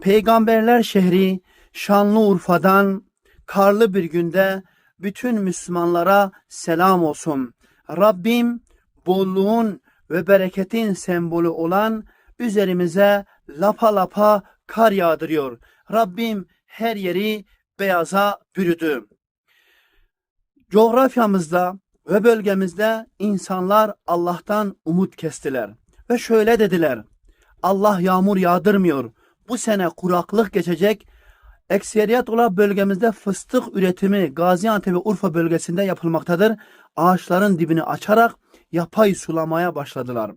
Peygamberler şehri Şanlıurfa'dan karlı bir günde bütün Müslümanlara selam olsun. Rabbim bolluğun ve bereketin sembolü olan üzerimize lapa lapa kar yağdırıyor. Rabbim her yeri beyaza bürüdü. Coğrafyamızda ve bölgemizde insanlar Allah'tan umut kestiler ve şöyle dediler. Allah yağmur yağdırmıyor. Bu sene kuraklık geçecek. Ekseriyet olan bölgemizde fıstık üretimi Gaziantep ve Urfa bölgesinde yapılmaktadır. Ağaçların dibini açarak yapay sulamaya başladılar.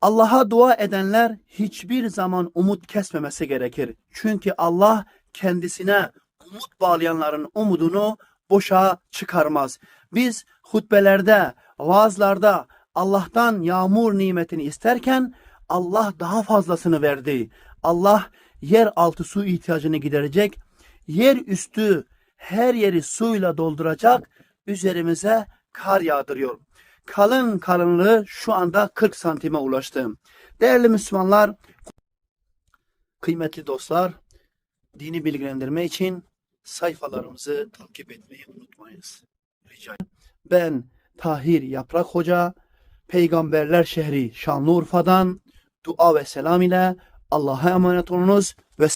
Allah'a dua edenler hiçbir zaman umut kesmemesi gerekir. Çünkü Allah kendisine umut bağlayanların umudunu boşa çıkarmaz. Biz hutbelerde, vaazlarda Allah'tan yağmur nimetini isterken Allah daha fazlasını verdi. Allah yer altı su ihtiyacını giderecek, yer üstü her yeri suyla dolduracak, üzerimize kar yağdırıyor. Kalın kalınlığı şu anda 40 santime ulaştı. Değerli Müslümanlar, kıymetli dostlar, dini bilgilendirme için sayfalarımızı takip etmeyi unutmayınız. Rica ederim. Ben Tahir Yaprak Hoca, Peygamberler şehri Şanlıurfa'dan dua ve selam ile Allah'a emanet olunuz ve